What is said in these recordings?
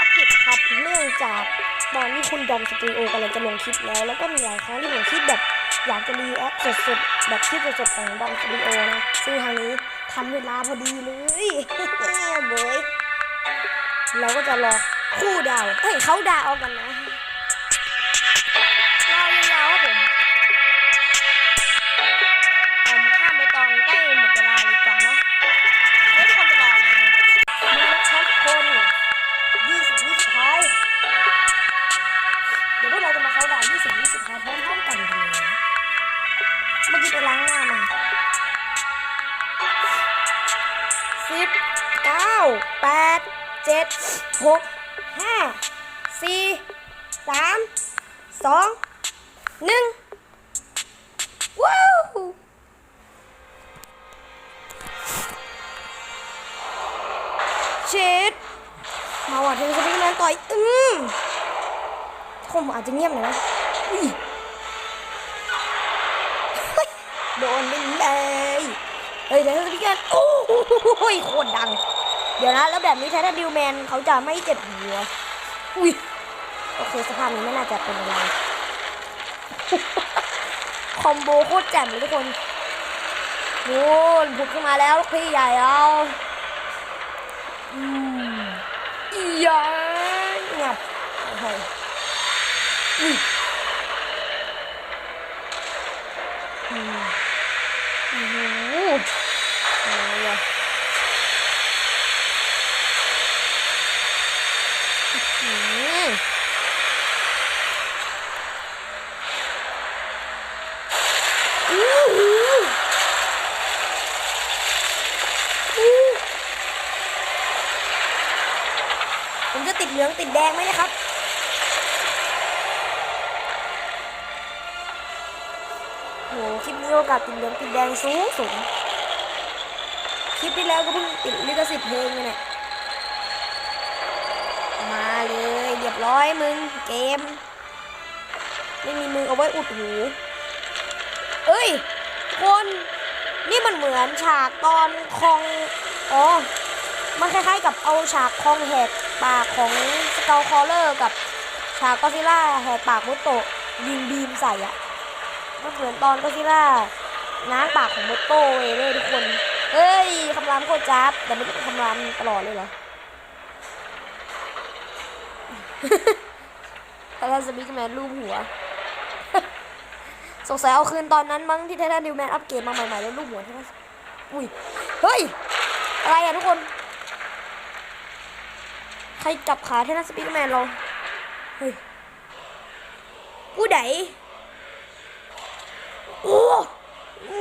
ารกิดครับเนื่องจากตอนที่คุณดอมสตูดิโอกำลังจะลงคลิปแล้ว แล้วก็มีหลายครั้งที่ผมคิดแบบอยากจะรีแอคสดๆแบบคลิปสดๆของดอมสตูดิโอนะซึ่งทางนี้ทำเวลาพอดีเลยเบยเราก็จะรอคู่ดาวเฮ้ยเขาดาวกันนะ ยี่สิบวิสุดท้าพร้อมๆกันเลยเมื่อกี้ไปล้างหน้ามาสิบเก้าแปดเจ็ดหกห้าสี่สามสองหนึ่งว้าวเช็ดมาว่ะเทนสปิกแมนต่อย อืมคงอาจจะเงียบหน่อยนะ โดนไปเลยเฮ้ยเทนสปิกแมนโอ้โหโคตรดัง เดี๋ยวนะ แล้วแบบนี้ไททันดิวแมนเขาจะไม่เจ็บหัว อุ้ย โอเคสภาพนี้ไม่น่าจะเป็นอะไร คอมโบโคตรแจ่มเลยทุกคนโอ้ยผุดขึ้นมาแล้วพี่ใหญ่เอาอืมอีหยังับโอ้ยอืมโอ้โหเอาเลยอืมอู้หูอู้ผมจะ ติดเหลืองติดแดงไหมนะครับ โหคลิปนี้โอกาสติดเหลืองติดแดงสูงสูงคลิปที่แล้วก็เพิ่งติดลิขสิทธิ์เพลงเลยเนี่ยมาเลยเรียบร้อยมึงเกม ไม่มีมือเอาไว้อุดหูเอ้ยคนนี่มันเหมือนฉากตอนคองอ๋อมันคล้ายๆกับเอาฉากคองแหก ปากของสเกลคอเลอร์กับฉากก็ซิล่าแหกปากมุตโตยิงบีมใส่อะมันเหมือนตอนก็ซิล่าง้างปากของมุตโตเว้ยเลยทุกคนเอ้ยคำรามโคตรจับแต่ไม่ได้คำรามตลอดเลยเหรอไททันสปิกแมนรูปหัว สงสัยเอาคืนตอนนั้นมั้งที่ไททันดิวแมนอัปเกรดมาใหม่ๆแล้วรูปหัวไททันอุ้ย เฮ้ย อะไรอะทุกคน ใครจับขาไททันสปิกแมนเรา เฮ้ย ผู้ใดโอ้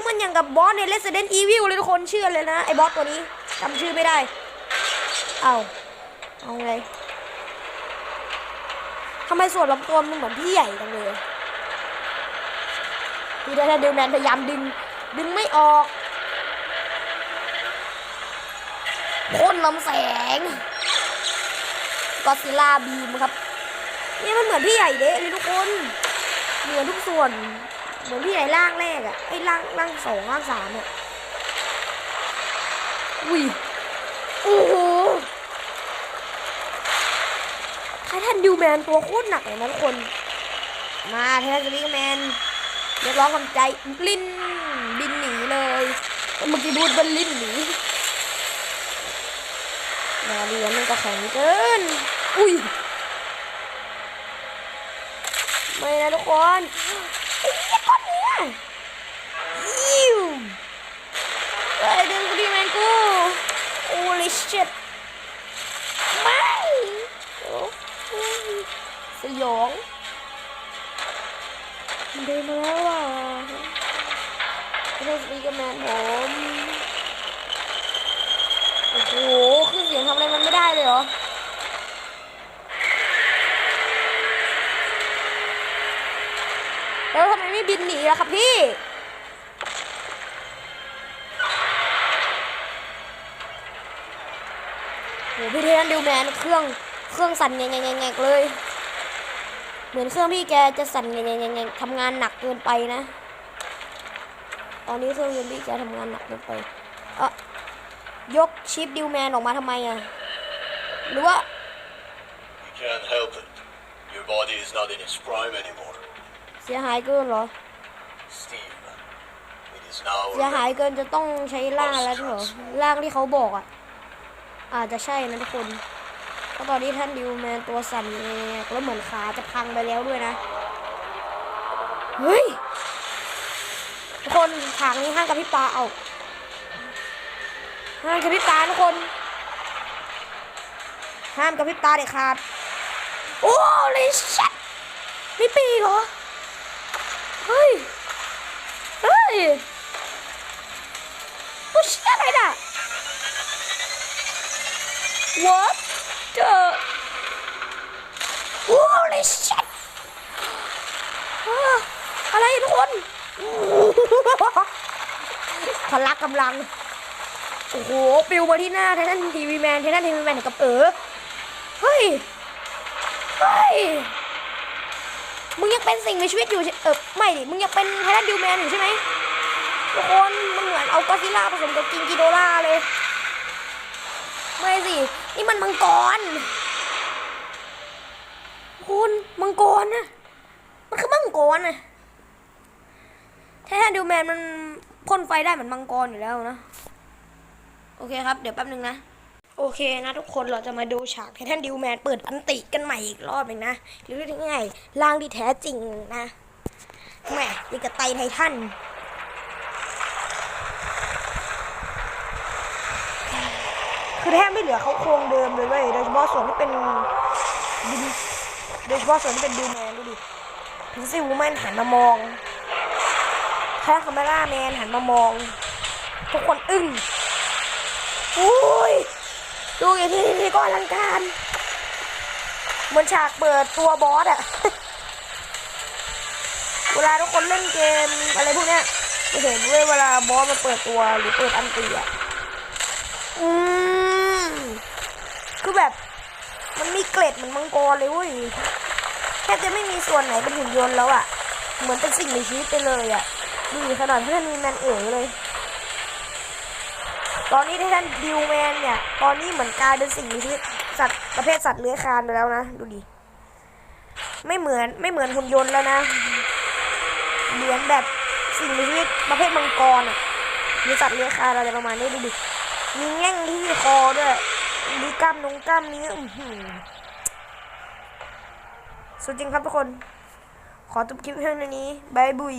มันอย่างกับบอสใน Resident Evil เลยทุกคนเชื่อเลยนะ ไอ้บอสตัวนี้จำชื่อไม่ได้ เอาเอาไงทำไมส่วนลำตัวมันเหมือนพี่ใหญ่จังเลยพี่ได้เดลแมนพยายามดึง ดึงไม่ออกพ่นลำแสง กอซิล่าบีมครับเนี่ยมันเหมือนพี่ใหญ่เด้เลยทุกคน เหมือนทุกส่วน เหมือนพี่ใหญ่ร่างแรกอะไอ้ร่างร่างสองร่างสามอะอุ้ยโอ้โหไททันดิวแมนตัวโคตรหนักเลยนะทุกคน มาไททันดิวแมนเรียกร้องกำใจลิ้นบินหนีเลยเมื่อกี้บูดบนลิ้นหนีมาเรียนมันก็แข็งเกิน อุ้ยไม่นะทุกคนไอ้เหี้ยก้อนเนื้อยิวเฮ้ยดึงกูดิแมนกูโอ้ลิชิตไม่โอ้ยสยองมันเดินมาแล้วอะไม่ใช่สปีกเกอร์แมนผมโอ้โหขึ้นเสียงทำอะไรมันไม่ได้เลยเหรอ แล้วทำ ไม่บินหนีแล่ะครับพี่โหพี่เทนดิวแมนเครื่องเครื่องสั่นแงงแงเลย เหมือนเครื่องพี่แกจะสั่นแงงแงทำงานหนักเกินไปนะ ตอนนี้เครื่องยนต์พี่แกทำงานหนักเกินไปเออยกชิปดิวแมนออกมาทำไมอะหรือว่า Can't help it. Your body is not in its prime anymore. เสียหายเกินเหรอ Steve, it is now เสียหายเกินจะต้องใช้ร่างแล้วเหรอร่างที่เขาบอกอะ อาจจะใช่นะทุกคนเพราะตอนนี้ท่านดิวแมนตัวสั่นเองแล้วเหมือนขาจะพังไปแล้วด้วยนะ เฮ้ย ทุกคนฉากนี้ห้ามกับพริบตาเอาห้ามกับพริบตาทุกคน ห้ามกับพริบตาเด็ดขาด โอ้ลิชัดมีปีกเหรอ เฮ้ย เฮ้ยตัวเชี่ยอะไรน่ะ What the Holy shit อ่าอะไรทุกคนพละกำลัง โอ้โหปิวมาที่หน้าไททันทีวีแมนไททันทีวีแมนกับเออเฮ้ย เฮ้ย มึงยังเป็นสิ่งมีชีวิตอยู่เออไม่ดิมึงยังเป็นไททันดิวแมนอยู่ใช่ไหมทุกคนมันเหมือนเอากอซิล่าผสมกับกิงกิโดล่าเลย ไม่สิ นี่มันมังกรคุณมังกรนะมันคือมังกรนะแท้ดิวแมนมันพ่นไฟได้เหมือนมังกรอยู่แล้วนะ โอเคครับ เดี๋ยวแป๊บนึงนะ โอเคนะทุกคนเราจะมาดูฉากไททันดิวแมนเปิดอันติกันใหม่อีกรอบหนึ่งนะหรือยกง่ายๆร่างที่แท้จริงนะแหม่นี่กระไตไททันคือแทบไม่เหลือเขาโครงเดิมเลยเว้ยโดยเฉพาะส่วนที่เป็นดินโดยเฉพาะส่วนที่เป็นดิวแมนดูดิพินซิวูแมนหันมามองแค่คาเมล่าแมนหันมามอง ทุกคนอึ้งอุ้ย ดูอย่างที่นี่ก็อลังการเหมือนฉากเปิดตัวบอสอะเวลาทุกคนเล่นเกมอะไรพวกเนี้ยจะเห็นเว้ยเวลาบอสมาเปิดตัวหรือเปิดอันตีอะอืมคือแบบ มันมีเกล็ดเหมือนมังกรเลยเว้ยแทบจะไม่มีส่วนไหนเป็นหุ่นยนต์แล้วอะเหมือนเป็นสิ่งมีชีวิตไปเลยอะดูดิขนาดที่ท่านมีแมนเอ๋อเลย ตอนนี้ที่ท่านดิวแมนเนี่ย ตอนนี้เหมือนกลายเป็นสิ่งมีชีวิตสัตว์ประเภทสัตว์เลื้อยคลานไปแล้วนะ ดูดิ ไม่เหมือนไม่เหมือนหุ่นยนต์แล้วนะ เหมือนแบบสิ่งมีชีวิตประเภทมังกรอะหรือสัตว์เลื้อยคลานอะไรประมาณนี้ดูดิ มีแง่งที่คอด้วย มีกล้ามนงกล้ามนี้อื้อหือสุดจริงครับทุกคน ขอจบคลิปเพียงเท่านี้บายบุย